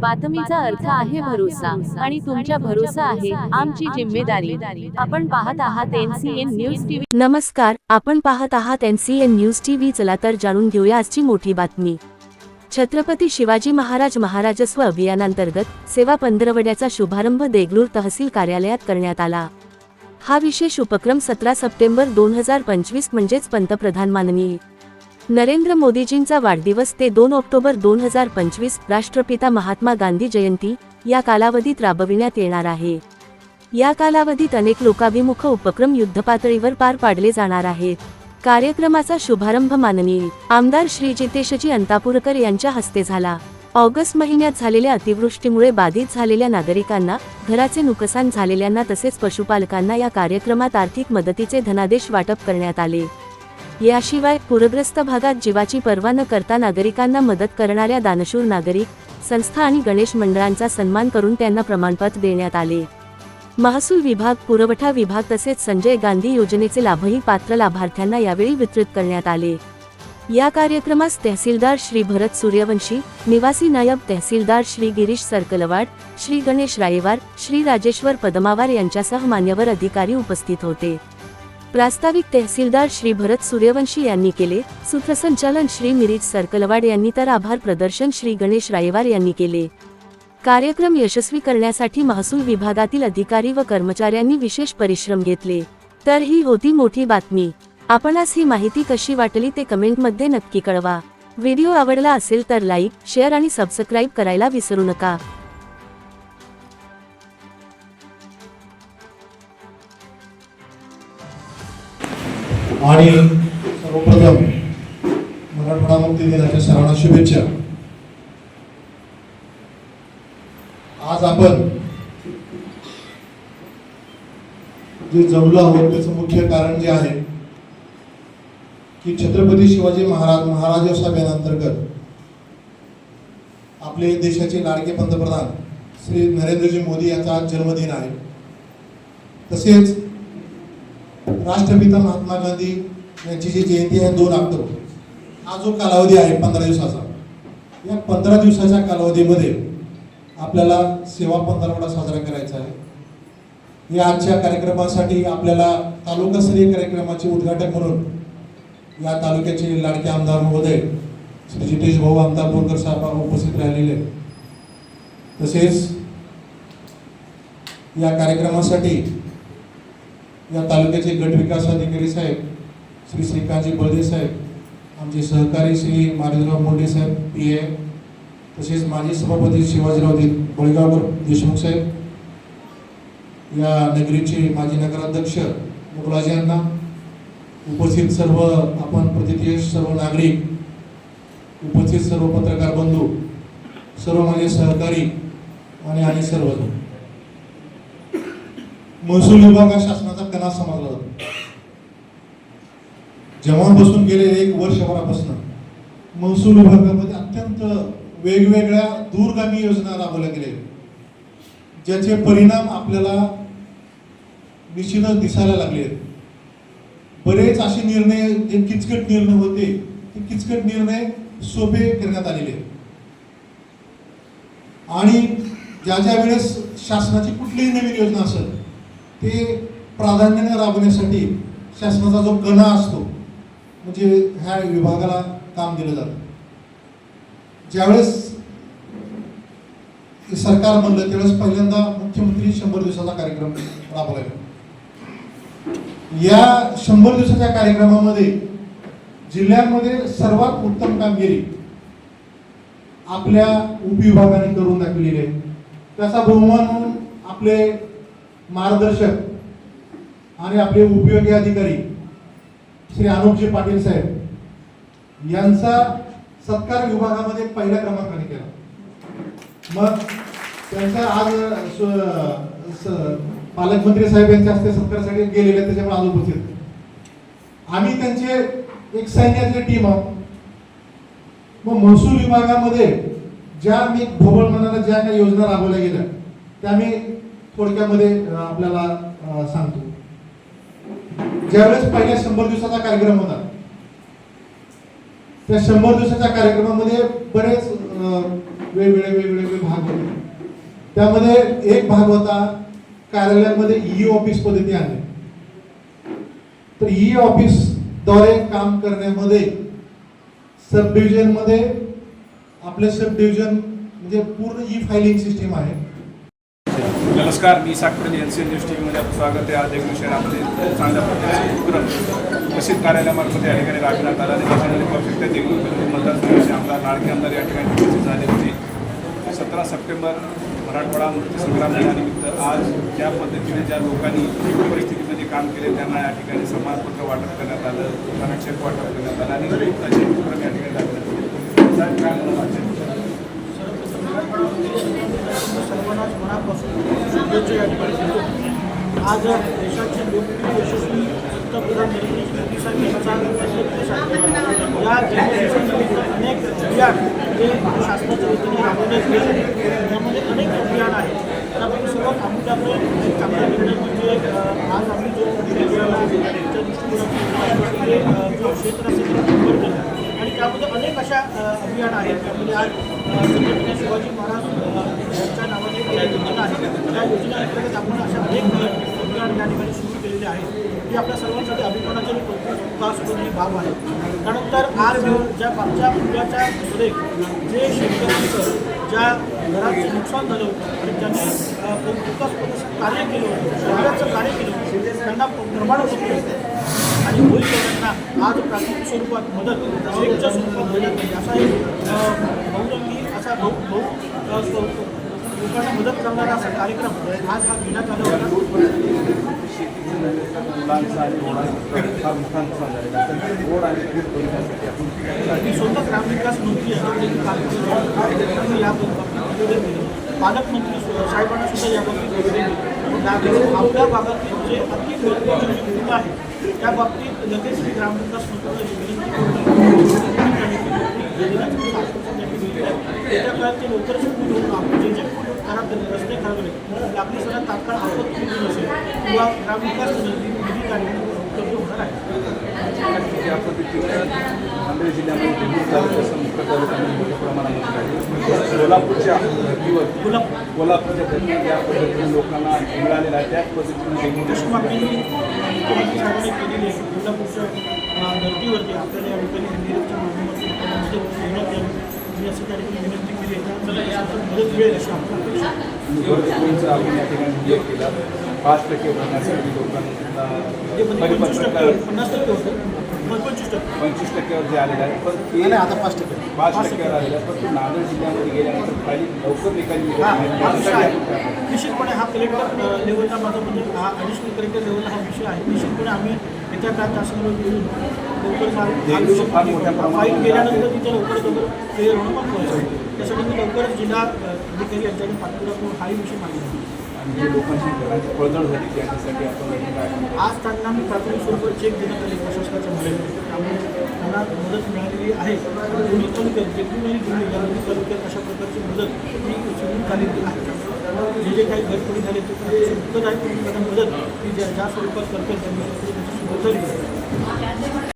बातमीचा अर्थ आहे भरोसा आणि तुमच्या भरोसा आहे आमची जिम्मेदारी. आपण पाहत आहात एनसीएन न्यूज. टीव्ही. नमस्कार. आपण पाहत आहात N C N news TV. चला तर जाणून घेऊया आजची मोठी बातमी. छत्रपती शिवाजी महाराज महाराजस्व अभियानांतर्गत सेवा पंधरवड्याचा शुभारंभ देगलूर तहसील कार्यालयात करण्यात आला. हा विशेष उपक्रम सतरा सप्टेंबर दोन हजार पंचवीस म्हणजेच पंतप्रधान माननीय नरेंद्र मोदीजींचा वाढदिवस ते दोन ऑक्टोबर दोन हजार पंचवीस राष्ट्रपिता महात्मा गांधी जयंती या कालावधीत राबविण्यात येणार आहे. या कालावधीत अनेक लोकाभिमुख उपक्रम युद्धपातळीवर पार पाडले जाणार आहेत. कार्यक्रमाचा शुभारंभ माननीय आमदार श्री जितेशजी अंतापूरकर यांच्या हस्ते झाला. ऑगस्ट महिन्यात झालेल्या अतिवृष्टीमुळे बाधित झालेल्या नागरिकांना घराचे नुकसान झालेल्यांना तसेच पशुपालकांना या कार्यक्रमात आर्थिक मदतीचे धनादेश वाटप करण्यात आले. याशिवाय पूरग्रस्त भागात जीवाची पर्वा न करता नागरिकांना मदत करणाऱ्या दानशूर नागरिक संस्था आणि गणेश मंडळांचा सन्मान करून त्यांना प्रमाणपत्र देण्यात आले. महसूल विभाग पुरवठा विभाग तसेच संजय गांधी योजनेचे लाभही पात्र लाभार्थ्यांना यावेळी वितरित करण्यात आले. या कार्यक्रमास तहसीलदार श्री भरत सूर्यवंशी निवासी नायब तहसीलदार श्री गिरीश सरकलवाड श्री गणेश रायवार श्री राजेश्वर पदमावार यांच्यासह मान्यवर अधिकारी उपस्थित होते. प्रास्ताविक तहसीलदार श्री भरत सूर्यवंशी यांनी केले. सूत्रसंचालन श्री मिरीज सरकलवाड यांनी तर आभार प्रदर्शन श्री गणेश रायवार यांनी केले. कार्यक्रम यशस्वी करण्यासाठी महसूल विभागातील अधिकारी व कर्मचाऱ्यांनी विशेष परिश्रम घेतले. तर ही होती मोठी बातमी. आपणास ही माहिती कशी वाटली ते कमेंटमध्ये नक्की कळवा. व्हिडिओ आवडला असेल तर लाईक शेअर आणि सबस्क्राईब करायला विसरू नका. आणि सर्वप्रथम मराठवाडा मुक्ती दिनाच्या सर्वांना शुभेच्छा. आज आपण जे जमलो आहोत त्याचं मुख्य कारण जे आहे की छत्रपती शिवाजी महाराज महाराज अंतर्गत आपले देशाचे लाडके पंतप्रधान श्री नरेंद्रजी मोदी यांचा आज जन्मदिन आहे. तसेच राष्ट्रपिता महात्मा गांधी यांची जी जयंती आहे दोन ऑक्टोबर हा जो कालावधी आहे पंधरा दिवसाचा या पंधरा दिवसाच्या कालावधीमध्ये आपल्याला सेवा पंधरवडा साजरा करायचा आहे. या आजच्या कार्यक्रमासाठी आपल्याला तालुकास्तरीय कार्यक्रमाचे उद्घाटक म्हणून या तालुक्याचे लाडके आमदार महोदय श्री जितेश भाऊ आमदारपूरकर साहेब उपस्थित राहिलेले तसेच या कार्यक्रमासाठी या तालुक्याचे गट विकास अधिकारी साहेब श्री श्रीकांतजी बळदे साहेब आमचे सहकारी श्री मारुतीराव मोंडे साहेब पी ए तसेच माजी सभापती शिवाजीराव दे बळगावकर देशमुख साहेब या नगरीचे माजी नगराध्यक्ष मुगलाजी यांना उपस्थित सर्व आपण प्रतिथीय सर्व नागरिक उपस्थित सर्व पत्रकार बंधू सर्व माझे सहकारी आणि आणि सर्वजण. महसूल विभाग शासन शासनाचा कणा समजला जातो जेव्हापासून गेले एक वर्षभरापासून महसूल विभागामध्ये अत्यंत वेगवेगळ्या दूरगामी योजना राबवल्या गेल्या. ज्याचे परिणाम आपल्याला निश्चितच दिसायला लागले आहेत. बरेच असे निर्णय जे किचकट निर्णय होते ते किचकट निर्णय सोपे करण्यात आलेले आहेत. आणि ज्या ज्या वेळेस शासनाची कुठलीही नवीन योजना असेल ते प्राधान्याने राबवण्यासाठी शासनाचा जो कणा असतो म्हणजे ह्या विभागाला काम दिलं जातं. ज्यावेळेस हे सरकार म्हणलं त्यावेळेस पहिल्यांदा मुख्यमंत्री शंभर दिवसाचा कार्यक्रम राबवला गेला. या शंभर दिवसाच्या कार्यक्रमामध्ये जिल्ह्यांमध्ये सर्वात उत्तम कामगिरी आपल्या उपविभागाने करून दाखवलेली आहे. त्याचा बहुमान म्हणून आपले मार्गदर्शक आणि आपले उपयोगी अधिकारी श्री अनुपजी पाटील साहेब यांचा सत्कार विभागामध्ये पहिल्या क्रमांकाने केला. मग त्यांचा आज पालकमंत्री साहेब यांच्या हस्ते सत्कारासाठी गेलेले आहेत, त्याच्यामुळे आज उपस्थित आम्ही त्यांचे एक सैन्यातले टीम आहोत. मग महसूल विभागामध्ये ज्या मी ढोबळ मनाला ज्या काही योजना राबवल्या गेल्या त्या मी थोडक्यामध्ये आपल्याला सांगतो. ज्यावेळेस पहिल्या शंभर दिवसाचा कार्यक्रम होता त्या शंभर दिवसाच्या कार्यक्रमामध्ये बरेच वेगवेगळे वेगवेगळे भाग होते. त्यामध्ये एक भाग होता कार्यालयामध्ये ई ऑफिस पद्धती आणणे तर ई ऑफिसद्वारे काम करण्यामध्ये सब डिव्हिजनमध्ये आपले सब डिव्हिजन म्हणजे पूर्ण ई फायलिंग सिस्टीम आहे. नमस्कार मी सागपणे एन सी एन न्यूज टी व्हीमध्ये आपलं स्वागत आहे. आज एक शहरामध्ये चांगल्या प्रकारचे उपक्रम तहसील कार्यालयामार्फत या ठिकाणी राबविण्यात आला. आणि त्याच्यामध्ये आवश्यकता देगलूर विरोधी मतदारसंघाचे आमदार लाडके आमदार या ठिकाणी उपस्थित झाले होते. सतरा सप्टेंबर मराठवाडा मुक्तीसंग्राम दिनानिमित्त आज ज्या पद्धतीने ज्या लोकांनी परिस्थितीमध्ये काम केले त्यांना या ठिकाणी सन्मानपत्र वाटप करण्यात आलं दुकानाक्षेप वाटप करण्यात आलं आणि असे उपक्रम या ठिकाणी राबविण्यात आले. काय मनापासून या ठिकाणी देतो आज देशाची लोकप्रिय यशस्वी पंतप्रधान नरेंद्र मोदी साहेब या जन्मदिवसानिमित्त अनेक अभियान हे शासनाच्या वतीने राबवण्यात येत त्यामध्ये अनेक अभियान आहेत त्यापैकी सर्वात आमच्याकडे एक म्हणजे चांगला निर्णय म्हणजे आज आम्ही जो निर्णय केलेला आहे त्या दृष्टिकोनातून जो क्षेत्र असेल त्यामध्ये अनेक अशा अभियान आहेत. त्यामध्ये आज शिवाजी महाराज यांच्या नावाने एक योजना आहे. त्या योजनेअंतर्गत आपण अशा अनेक अभियान या ठिकाणी सुरू केलेले आहेत. ही आपल्या सर्वांसाठी अभिमानाची आणि कौतुकास्पद बाब आहे. त्यानंतर आज ज्या मागच्या मुलाच्या मध्ये जे शेतकऱ्यांचं ज्या घराचं नुकसान झालं होतं आणि त्यांनी विकास कार्य केलं होतं शहराचं कार्य केलं होतं त्यांना प्रमाणपत्र होतं आणि त्यांना आज प्राथमिक स्वरूपात मदत चेकच्या स्वरूपात येईल असा एक बहुरंगी असा बहु बहु लोकांना मदत करणारा असा कार्यक्रम आज हा घेण्यात आला होता. मी स्वतः ग्रामविकास मंत्री असताना काम केलं मी या बाबतीत निवेदन दिलं. पालकमंत्री साहेबांना सुद्धा या नागरिक आपल्या भागातील जे अति भूमिका आहे त्या बाबतीत लगेच मी ग्रामविकास मंत्र्यांना जी विनंती करतो जे काळात ते लवकरच होऊन आपण जे जे खराब झाले रस्ते खराब झाले आपली सगळ्यात तात्काळ आपत्ती असेल किंवा ग्रामविकास निधी निधी ज्या पद्धतीनं नांदेड जिल्ह्यामध्ये देगलूर तालुक्यासह मुख्य तालुक्यामध्ये मोठ्या प्रमाणामध्ये आहे कोल्हापूरच्या धर्तीवर कोल्हापूरच्या धर्तीवर ज्या पद्धतीने लोकांना मिळालेला आहे त्याच पद्धतीने मुख्यमंत्री केलेली आहे कोल्हापूरच्या धर्तीवरती आपल्याला या ठिकाणी माध्यमातून असं कार्यक्रम विनंती केली आहे. त्याला यातून मदत मिळेल अशी आपण या ठिकाणी उल्लेख केला पाच टक्के भरण्यासाठी लोकांना जे म्हणजे टक्के पन्नास टक्के होतं. पण पंचवीस टक्के. पंचवीस टक्क्यावर जे आलेलं आहे पण ते आता पाच टक्के. पाच टक्क्यावर आलेलं आहे पण ते नांदेड जिल्ह्यामध्ये गेल्यानंतर खाली लवकर निकाली हा. हा काय? निश्चितपणे हा कलेक्टर लेवलचा माझा म्हणजे हा ॲडिशनल कलेक्टर लेवलला हा विषय आहे. निश्चितपणे आम्ही येत्या काळात शासनावर घेऊन लवकर फार मोठ्या प्रमाणात गेल्यानंतर तिथे लवकरात लवकर क्लिअर होणं आहे. त्यासाठी मी लवकरच जिल्हा अधिकारी यांच्याकडे पाठपुरा करून हाही विषय मागितला जे लोकांची घरांची झाली त्याच्यासाठी आपण आज त्यांना मी प्राथमिक स्वरूपात चेक देण्यात आले प्रशासनाच्या मदतीने त्यामुळे त्यांना मदत मिळालेली आहे. दोन्ही तालुक्यात देगलूर आणि धुळे या दोन्ही तालुक्यात अशा प्रकारची मदत मी उचलून झालेली आहे. जे जे काही घरपडी झाले ते उत्तर आहे. त्यांना मदत ही ज्या ज्या स्वरूपात करते त्यांनी